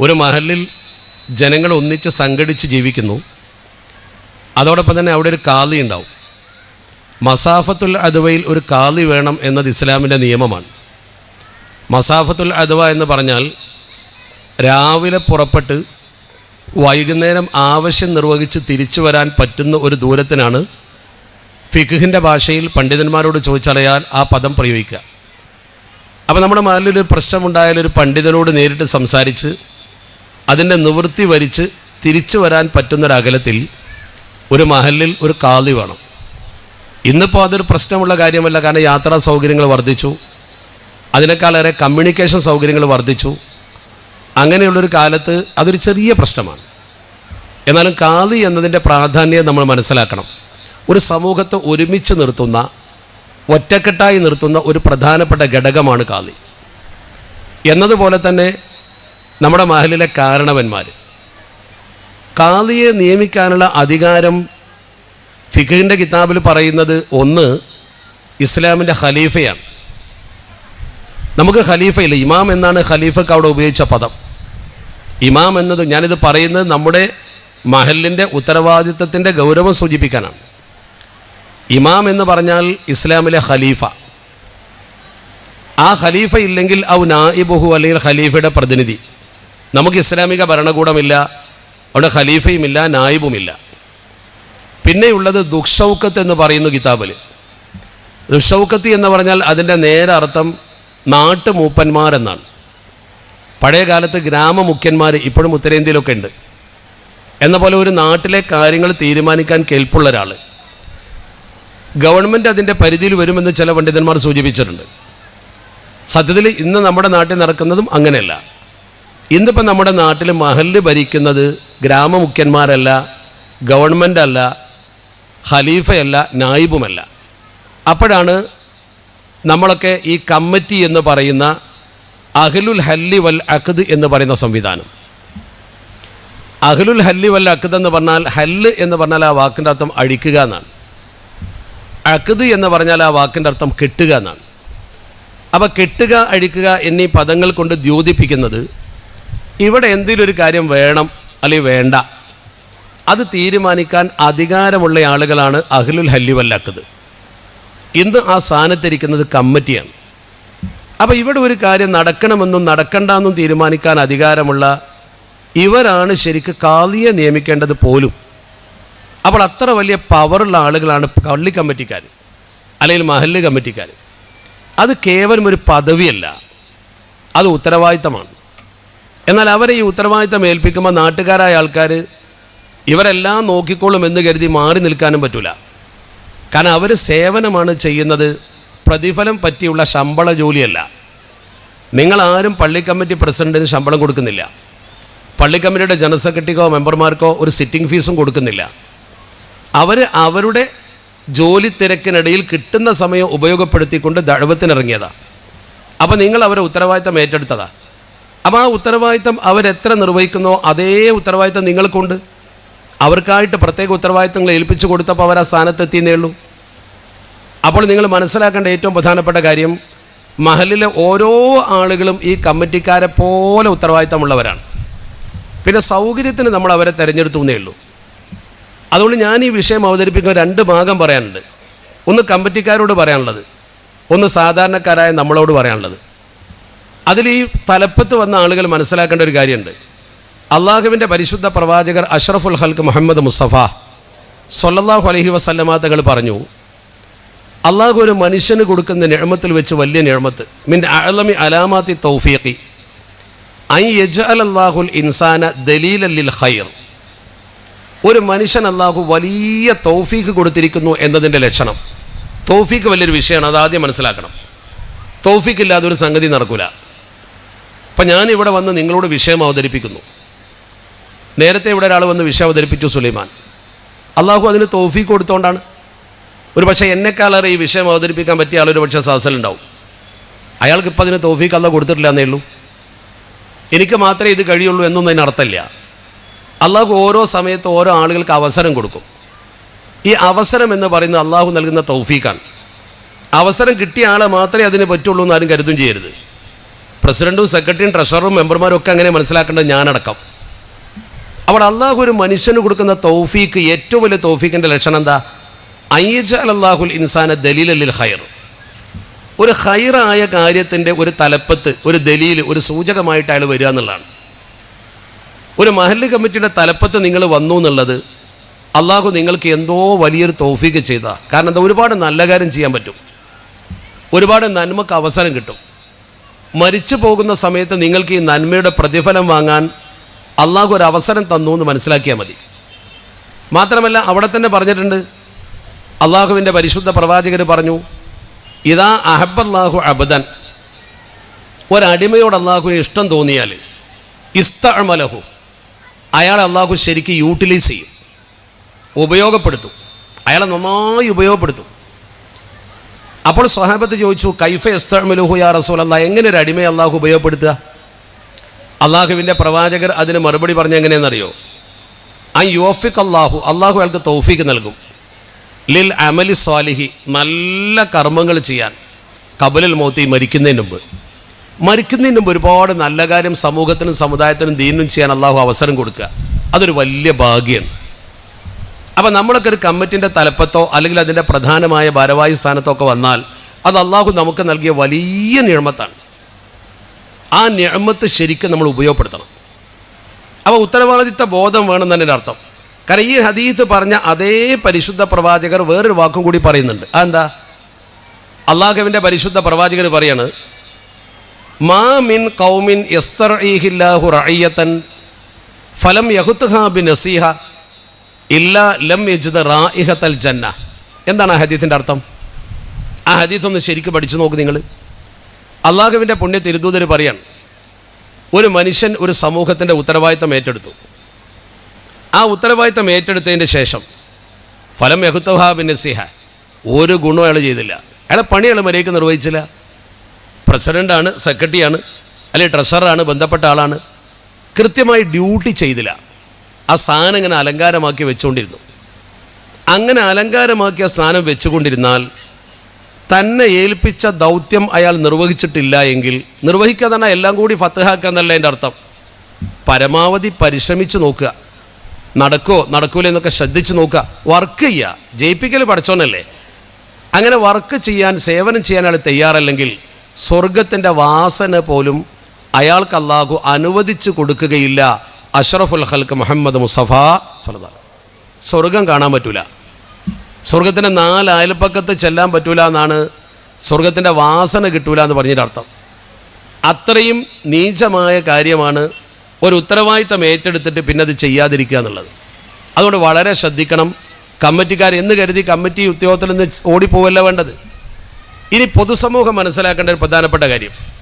ഒരു മഹലിൽ ജനങ്ങൾ ഒന്നിച്ച് സംഘടിച്ച് ജീവിക്കുന്നു. അതോടൊപ്പം തന്നെ അവിടെ ഒരു കാലി ഉണ്ടാവും. മസാഫത്തുൽ അദവയിൽ ഒരു കാലി വേണം എന്നത് ഇസ്ലാമിന്റെ നിയമമാണ്. മസാഫത്തുൽ അദവ എന്ന് പറഞ്ഞാൽ രാവിലെ പുറപ്പെട്ട് വൈകുന്നേരം ആവശ്യം നിർവഹിച്ച് തിരിച്ചു വരാൻ പറ്റുന്ന ഒരു ദൂരത്തിനാണ് ഫിഖിന്റെ ഭാഷയിൽ പണ്ഡിതന്മാരോട് ചോദിച്ചറിയാൻ ആ പദം പ്രയോഗിക്കുക. അപ്പോൾ നമ്മുടെ മഹലിൽ പ്രശ്നമുണ്ടായാലൊരു പണ്ഡിതനോട് നേരിട്ട് സംസാരിച്ച് അതിന്റെ നിവൃത്തി വരിച്ച് തിരിച്ചു വരാൻ പറ്റുന്നൊരകലത്തിൽ ഒരു മഹലിൽ ഒരു കാതി വേണം. ഇന്നിപ്പോൾ അതൊരു പ്രശ്നമുള്ള കാര്യമല്ല കാരണം യാത്രാ സൗകര്യങ്ങൾ വർദ്ധിച്ചു. അതിനേക്കാളേറെ കമ്മ്യൂണിക്കേഷൻ സൗകര്യങ്ങൾ വർദ്ധിച്ചു. അങ്ങനെയുള്ളൊരു കാലത്ത് അതൊരു ചെറിയ പ്രശ്നമാണ്. എന്നാലും കാതി എന്നതിന്റെ പ്രാധാന്യം നമ്മൾ മനസ്സിലാക്കണം. ഒരു സമൂഹത്തെ ഒരുമിച്ച് നിർത്തുന്ന ഒറ്റക്കെട്ടായി നിർത്തുന്ന ഒരു പ്രധാനപ്പെട്ട ഘടകമാണ് കാതി എന്നതുപോലെ തന്നെ നമ്മുടെ മഹലിലെ കാരണവന്മാർ കാദിയെ നിയമിക്കാനുള്ള അധികാരം ഫിഖിന്റെ കിതാബിൽ പറയുന്നത് ഒന്ന് ഇസ്ലാമിന്റെ ഖലീഫയാണ്. നമുക്ക് ഖലീഫയില്ല. ഇമാം എന്നാണ് ഖലീഫക്ക് അവിടെ ഉപയോഗിച്ച പദം. ഇമാം എന്നത് ഞാനിത് പറയുന്നത് നമ്മുടെ മഹലിന്റെ ഉത്തരവാദിത്തത്തിന്റെ ഗൗരവം സൂചിപ്പിക്കാനാണ്. ഇമാം എന്ന് പറഞ്ഞാൽ ഇസ്ലാമിലെ ഖലീഫ. ആ ഖലീഫ ഇല്ലെങ്കിൽ ഔ നായിബുഹു അല്ലെങ്കിൽ ഖലീഫയുടെ പ്രതിനിധി. നമുക്ക് ഇസ്ലാമിക ഭരണകൂടമില്ല അവിടെ ഖലീഫയുമില്ല നായിബുമില്ല. പിന്നെയുള്ളത് ദുഃഖൗക്കത്ത് എന്ന് പറയുന്നു കിതാബിൽ. ദുഷൗക്കത്ത് എന്ന് പറഞ്ഞാൽ അതിന്റെ നേരെ അർത്ഥം നാട്ടുമൂപ്പന്മാരെന്നാണ്. പഴയ കാലത്ത് ഗ്രാമമുഖ്യന്മാർ ഇപ്പോഴും ഉത്തരേന്ത്യയിലൊക്കെ ഉണ്ട്. എന്ന പോലെ ഒരു നാട്ടിലെ കാര്യങ്ങൾ തീരുമാനിക്കാൻ കേൾപ്പുള്ള ഒരാൾ. ഗവൺമെന്റ് അതിന്റെ പരിധിയിൽ വരുമെന്ന് ചില പണ്ഡിതന്മാർ സൂചിപ്പിച്ചിട്ടുണ്ട്. സത്യത്തിൽ ഇന്ന് നമ്മുടെ നാട്ടിൽ നടക്കുന്നതും അങ്ങനെയല്ല. ഇന്നിപ്പോൾ നമ്മുടെ നാട്ടിൽ മഹലിൽ ഭരിക്കുന്നത് ഗ്രാമമുഖ്യന്മാരല്ല ഗവൺമെന്റ് അല്ല ഖലീഫയല്ല നായിബുമല്ല. അപ്പോഴാണ് നമ്മളൊക്കെ ഈ കമ്മിറ്റി എന്ന് പറയുന്ന അഹ്ലുൽ ഹല്ലി വൽ അഖദ് എന്ന് പറയുന്ന സംവിധാനം. അഹ്ലുൽ ഹല്ലി വൽ അഖദ് എന്ന് പറഞ്ഞാൽ ഹല്ല് എന്ന് പറഞ്ഞാൽ ആ വാക്കിന്റെ അർത്ഥം അഴിക്കുക എന്നാണ്. അഖദ് എന്ന് പറഞ്ഞാൽ ആ വാക്കിന്റെ അർത്ഥം കെട്ടുക എന്നാണ്. അപ്പോൾ കെട്ടുക അഴിക്കുക എന്നീ പദങ്ങൾ കൊണ്ട് ദ്യോതിപ്പിക്കുന്നത് ഇവിടെ എന്തെങ്കിലും ഒരു കാര്യം വേണം അല്ലെങ്കിൽ വേണ്ട അത് തീരുമാനിക്കാൻ അധികാരമുള്ള ആളുകളാണ് അഹ്ലുൽ ഹല്ലി വൽ അഖദ് ഇന്ന് ആ സ്ഥാനത്തിരിക്കുന്നത് കമ്മിറ്റിയാണ്. അപ്പോൾ ഇവിടെ ഒരു കാര്യം നടക്കണമെന്നും നടക്കണ്ടെന്നും തീരുമാനിക്കാൻ അധികാരമുള്ള ഇവരാണ് ശരിക്ക് കാളിയെ നിയമിക്കേണ്ടത് പോലും. അപ്പോൾ അത്ര വലിയ പവറുള്ള ആളുകളാണ് പള്ളി കമ്മിറ്റിക്കാർ അല്ലെങ്കിൽ മഹല്ല് കമ്മിറ്റിക്കാർ അത് കേവലം ഒരു പദവിയല്ല അത് ഉത്തരവാദിത്തമാണ്. എന്നാൽ അവരെ ഈ ഉത്തരവാദിത്തം ഏൽപ്പിക്കുമ്പോൾ നാട്ടുകാരായ ആൾക്കാർ ഇവരെല്ലാം നോക്കിക്കോളും എന്ന് കരുതി മാറി നിൽക്കാനും പറ്റില്ല കാരണം അവർ സേവനമാണ് ചെയ്യുന്നത് പ്രതിഫലം പറ്റിയുള്ള ശമ്പള ജോലിയല്ല. നിങ്ങളാരും പള്ളി കമ്മിറ്റി പ്രസിഡന്റിന് ശമ്പളം കൊടുക്കുന്നില്ല. പള്ളി കമ്മിറ്റിയുടെ ജനറൽ സെക്രട്ടറിക്കോ മെമ്പർമാർക്കോ ഒരു സിറ്റിംഗ് ഫീസും കൊടുക്കുന്നില്ല. അവർ അവരുടെ ജോലി തിരക്കിനിടയിൽ കിട്ടുന്ന സമയം ഉപയോഗപ്പെടുത്തിക്കൊണ്ട് ദഴവത്തിനിറങ്ങിയതാണ് അപ്പോൾ നിങ്ങൾ അവരെ ഉത്തരവാദിത്തം ഏറ്റെടുത്തതാ. അപ്പോൾ ആ ഉത്തരവാദിത്തം അവരെത്ര നിർവഹിക്കുന്നോ അതേ ഉത്തരവാദിത്തം നിങ്ങൾക്കുണ്ട്. അവർക്കായിട്ട് പ്രത്യേക ഉത്തരവാദിത്തങ്ങൾ ഏൽപ്പിച്ചു കൊടുത്തപ്പോൾ അവർ ആ സ്ഥാനത്തെത്തിയെന്നേ ഉള്ളൂ. അപ്പോൾ നിങ്ങൾ മനസ്സിലാക്കേണ്ട ഏറ്റവും പ്രധാനപ്പെട്ട കാര്യം മഹലിലെ ഓരോ ആളുകളും ഈ കമ്മിറ്റിക്കാരെ പോലെ ഉത്തരവാദിത്തമുള്ളവരാണ്. പിന്നെ സൗകര്യത്തിന് നമ്മൾ അവരെ തിരഞ്ഞെടുത്തു എന്നേ ഉള്ളൂ. അതുകൊണ്ട് ഞാൻ ഈ വിഷയം അവതരിപ്പിക്കുന്ന രണ്ട് ഭാഗം പറയാനുണ്ട്. ഒന്ന് കമ്മിറ്റിക്കാരോട് പറയാനുള്ളത് ഒന്ന് സാധാരണക്കാരായ നമ്മളോട് പറയാനുള്ളത്. അതിൽ ഈ തലപ്പത്ത് വന്ന ആളുകൾ മനസ്സിലാക്കേണ്ട ഒരു കാര്യമുണ്ട്. അള്ളാഹുവിന്റെ പരിശുദ്ധ പ്രവാചകർ അഷ്റഫുൽ ഹൽക്ക് മുഹമ്മദ് മുസ്തഫ സൊല്ലാഹു അലഹി വസല്ലമ തങ്ങൾ പറഞ്ഞു അള്ളാഹു ഒരു മനുഷ്യന് കൊടുക്കുന്ന നിഴമത്തിൽ വെച്ച് വലിയ നിഴമത്ത് മിൻ അലമി അലാമാത്തി തൗഫീഖി ഐ യജ് അല്ലാഹുൽ ഇൻസാന ദലീലല്ലിൽ ഖൈർ. ഒരു മനുഷ്യൻ അള്ളാഹു വലിയ തൗഫീഖ് കൊടുത്തിരിക്കുന്നു എന്നതിന്റെ ലക്ഷണം. തൗഫീഖ് വലിയൊരു വിഷയമാണ് അത് ആദ്യം മനസ്സിലാക്കണം. തൗഫീഖ് ഇല്ലാതെ ഒരു സംഗതി നടക്കില്ല അപ്പം ഞാൻ വന്ന് നിങ്ങളോട് വിഷയം അവതരിപ്പിക്കുന്നു. നേരത്തെ ഇവിടെ ഒരാൾ വന്ന് വിഷയം അവതരിപ്പിച്ചു സുലൈമാൻ. അള്ളാഹു അതിന് തൗഫീക്ക് കൊടുത്തോണ്ടാണ്. ഒരു പക്ഷേ എന്നെക്കാളേറെ ഈ വിഷയം അവതരിപ്പിക്കാൻ പറ്റിയ ആളൊരു പക്ഷേ സഹസലുണ്ടാവും അയാൾക്ക് ഇപ്പം അതിന് തൗഫീക്ക് അല്ല കൊടുത്തിട്ടില്ല എന്നേ ഉള്ളൂ. എനിക്ക് മാത്രമേ ഇത് കഴിയുള്ളൂ എന്നൊന്നും അതിനർത്ഥമില്ല അള്ളാഹു ഓരോ സമയത്ത് ഓരോ ആളുകൾക്ക് അവസരം കൊടുക്കും. ഈ അവസരം എന്ന് പറയുന്നത് അള്ളാഹു നൽകുന്ന തൗഫീഖാണ്. അവസരം കിട്ടിയ ആളെ മാത്രമേ അതിന് പറ്റുള്ളൂ എന്ന് ആരും കരുതും ചെയ്യരുത്. പ്രസിഡന്റും സെക്രട്ടറിയും ട്രഷററും മെമ്പർമാരും ഒക്കെ അങ്ങനെ മനസ്സിലാക്കേണ്ടത് ഞാനടക്കം. അവിടെ അള്ളാഹു ഒരു മനുഷ്യന് കൊടുക്കുന്ന തൗഫീക്ക് ഏറ്റവും വലിയ തൗഫീക്കിന്റെ ലക്ഷണം എന്താ? അയ്യജ അല്ലാഹുൽ ഇൻസാന ദലീലല്ലിൽ ഹയർ ഒരു ഹൈറായ കാര്യത്തിന്റെ ഒരു തലപ്പത്ത് ഒരു ദലീൽ ഒരു സൂചകമായിട്ട് അയാൾ വരിക എന്നുള്ളതാണ്. ഒരു മഹല്ല് കമ്മിറ്റിയുടെ തലപ്പത്ത് നിങ്ങൾ വന്നു എന്നുള്ളത് അള്ളാഹു നിങ്ങൾക്ക് എന്തോ വലിയൊരു തോഫീക്ക് ചെയ്താൽ കാരണം എന്താ? ഒരുപാട് നല്ല കാര്യം ചെയ്യാൻ പറ്റും. ഒരുപാട് നന്മക്ക് അവസരം കിട്ടും. മരിച്ചു പോകുന്ന സമയത്ത് നിങ്ങൾക്ക് ഈ നന്മയുടെ പ്രതിഫലം വാങ്ങാൻ അള്ളാഹു ഒരു അവസരം തന്നു എന്ന് മനസ്സിലാക്കിയാൽ മതി. മാത്രമല്ല അവിടെ തന്നെ പറഞ്ഞിട്ടുണ്ട് അള്ളാഹുവിന്റെ പരിശുദ്ധ പ്രവാചകർ പറഞ്ഞു ഇതാ അഹബല്ലാഹു അബദൻ. ഒരടിമയോട് അള്ളാഹുവിന് ഇഷ്ടം തോന്നിയാൽ ഇസ്തമലഹു അയാളെ അള്ളാഹു ശരിക്കും യൂട്ടിലൈസ് ചെയ്യും ഉപയോഗപ്പെടുത്തും. അയാളെ നന്നായി ഉപയോഗപ്പെടുത്തും. അപ്പോൾ സ്വഹാബത്ത് ചോദിച്ചു കൈഫ എസ്തമലുഹു യാ റസൂൽ അല്ലാ എങ്ങനെ ഒരു അടിമയെ അള്ളാഹു ഉപയോഗപ്പെടുത്തുക? അള്ളാഹുവിന്റെ പ്രവാചകർ അതിന് മറുപടി പറഞ്ഞ എങ്ങനെയെന്നറിയോ? ആ യോഫിക് അള്ളാഹു അള്ളാഹു അയാൾക്ക് തൗഫീക്ക് നൽകും. ലിൽ അമലി സ്വാലിഹി നല്ല കർമ്മങ്ങൾ ചെയ്യാൻ. കബലിൽ മോത്തി മരിക്കുന്നതിന് മുമ്പ്. മരിക്കുന്നതിന് മുമ്പ് ഒരുപാട് നല്ല കാര്യം സമൂഹത്തിനും സമുദായത്തിനും ദീനും ചെയ്യാൻ അള്ളാഹു അവസരം കൊടുക്കുക. അതൊരു വലിയ ഭാഗ്യമാണ് അപ്പം നമ്മളൊക്കെ ഒരു കമ്മിറ്റിന്റെ തലപ്പത്തോ അല്ലെങ്കിൽ അതിന്റെ പ്രധാനമായ ഭാരവാഹി സ്ഥാനത്തോ ഒക്കെ വന്നാൽ അത് അള്ളാഹു നമുക്ക് നൽകിയ വലിയ നിയമത്താണ്. ആ നിയമത്ത് ശരിക്കും നമ്മൾ ഉപയോഗപ്പെടുത്തണം. അപ്പോൾ ഉത്തരവാദിത്ത ബോധം വേണം തന്നെ അർത്ഥം. കാരണം ഈ ഹദീത്ത് പറഞ്ഞ അതേ പരിശുദ്ധ പ്രവാചകർ വേറൊരു വാക്കും കൂടി പറയുന്നുണ്ട്. അതെന്താ? അള്ളാഹുവിന്റെ പരിശുദ്ധ പ്രവാചകർ പറയാണ് മാ മിൻ കൗമിൻ ഫലം യഹുത്ത്ഹാ ബി നസീഹ ഇല്ല ലം യജ്ദ റായിഹത്തൽ ജന്ന. എന്താണ് ആ ഹദീത്തിന്റെ അർത്ഥം? ആ ഹദീത്ത് ഒന്ന് ശരിക്കും പഠിച്ചു നോക്ക് നിങ്ങൾ അള്ളാഹുവിന്റെ പുണ്യ തിരുദൂതർ പറയാണ് ഒരു മനുഷ്യൻ ഒരു സമൂഹത്തിന്റെ ഉത്തരവാദിത്തം ഏറ്റെടുത്തു. ആ ഉത്തരവാദിത്തം ഏറ്റെടുത്തതിന്റെ ശേഷം ഫലം യഹുത്തഹാബിൻ സിഹ ഒരു ഗുണവും അയാൾ ചെയ്തില്ല. അയാളെ പണി അയാൾ മര്യാദയ്ക്ക് നിർവഹിച്ചില്ല. പ്രസിഡന്റാണ് സെക്രട്ടറിയാണ് അല്ലെങ്കിൽ ട്രഷററാണ് ബന്ധപ്പെട്ട ആളാണ് കൃത്യമായി ഡ്യൂട്ടി ചെയ്തില്ല. ആ സാധനം ഇങ്ങനെ അലങ്കാരമാക്കി വെച്ചുകൊണ്ടിരുന്നു. അങ്ങനെ അലങ്കാരമാക്കിയ സാധനം വെച്ചുകൊണ്ടിരുന്നാൽ തന്നെ ഏൽപ്പിച്ച ദൗത്യം അയാൾ നിർവഹിച്ചിട്ടില്ല എങ്കിൽ നിർവഹിക്കാതാണ് എല്ലാം കൂടി ഫത്തഹാക്കുക എന്നല്ല എന്റെ അർത്ഥം. പരമാവധി പരിശ്രമിച്ച് നോക്കുക. നടക്കോ നടക്കൂല എന്നൊക്കെ ശ്രദ്ധിച്ച് നോക്കുക. വർക്ക് ചെയ്യുക. ജയിപ്പിക്കൽ പഠിച്ചോനല്ലേ അങ്ങനെ വർക്ക് ചെയ്യാൻ സേവനം ചെയ്യാൻ അയാൾ തയ്യാറല്ലെങ്കിൽ സ്വർഗത്തിന്റെ വാസന പോലും അയാൾക്ക് അള്ളാഹു അനുവദിച്ചു കൊടുക്കുകയില്ല. അഷ്റഫുൽ ഹൽക്ക് മുഹമ്മദ് മുസഫ സലദ സ്വർഗം കാണാൻ പറ്റൂല. സ്വർഗത്തിന്റെ നാല് അയൽപ്പക്കത്ത് ചെല്ലാൻ പറ്റൂല എന്നാണ് സ്വർഗത്തിന്റെ വാസന കിട്ടൂല എന്ന് പറഞ്ഞതിന്റെ അർത്ഥം. അത്രയും നീചമായ കാര്യമാണ് ഒരു ഉത്തരവാദിത്തം ഏറ്റെടുത്തിട്ട് പിന്നെ അത് ചെയ്യാതിരിക്കുക എന്നുള്ളത്. അതുകൊണ്ട് വളരെ ശ്രദ്ധിക്കണം. കമ്മിറ്റിക്കാർ എന്ന് കരുതി കമ്മിറ്റി ഉദ്യോഗത്തിൽ നിന്ന് ഓടിപ്പോവല്ല വേണ്ടത്. ഇനി പൊതുസമൂഹം മനസ്സിലാക്കേണ്ട ഒരു പ്രധാനപ്പെട്ട കാര്യം.